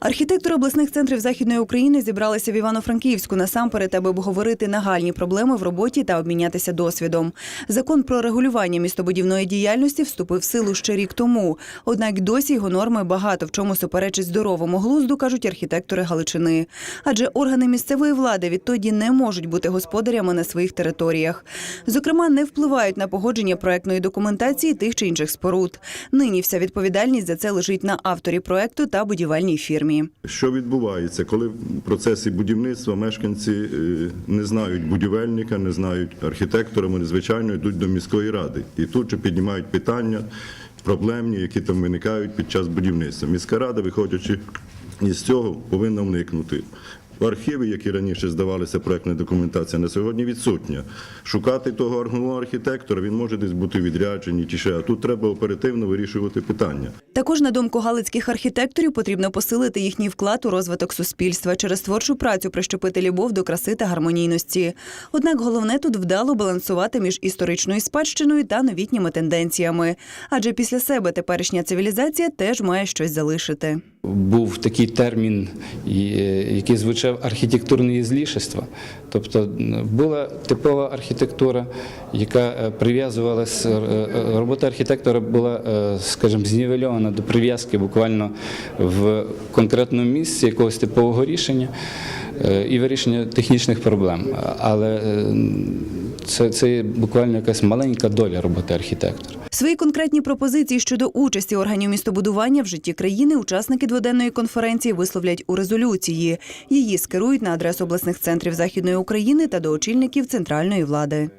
Архітектори обласних центрів західної України зібралися в Івано-Франківську насамперед, аби обговорити нагальні проблеми в роботі та обмінятися досвідом. Закон про регулювання містобудівної діяльності вступив в силу ще рік тому. Однак досі його норми багато в чому суперечить здоровому глузду, кажуть архітектори Галичини. Адже органи місцевої влади відтоді не можуть бути господарями на своїх територіях. Зокрема, не впливають на погодження проектної документації тих чи інших споруд. Нині вся відповідальність за це лежить на авторі проекту та будівельній фірмі. Що відбувається, коли в процесі будівництва мешканці е, не знають будівельника, не знають архітектора, вони звичайно йдуть до міської ради і тут же піднімають питання проблемні, які там виникають під час будівництва. Міська рада, виходячи із цього, повинна вникнути. Архіви, які раніше здавалися проектна документація, на сьогодні відсутня. Шукати того архітектора, він може десь бути відряджений чи ще, а тут треба оперативно вирішувати питання. Також, на думку галицьких архітекторів, потрібно посилити їхній вклад у розвиток суспільства через творчу працю прищепити любов до краси та гармонійності. Однак головне тут вдало балансувати між історичною спадщиною та новітніми тенденціями. Адже після себе теперішня цивілізація теж має щось залишити. Був такий термін, який звучав архітектурне ізлішество. Тобто була типова архітектура, яка е, прив'язувалася, е, е, робота архітектора була, е, скажімо, знівельована до прив'язки буквально в конкретному місці якогось типового рішення е, і вирішення технічних проблем. Але е, це, це буквально якась маленька доля роботи архітектора. Свої конкретні пропозиції щодо участі органів містобудування в житті країни учасники дводенної конференції висловлять у резолюції. Її скерують на адресу обласних центрів західної України та до очільників центральної влади.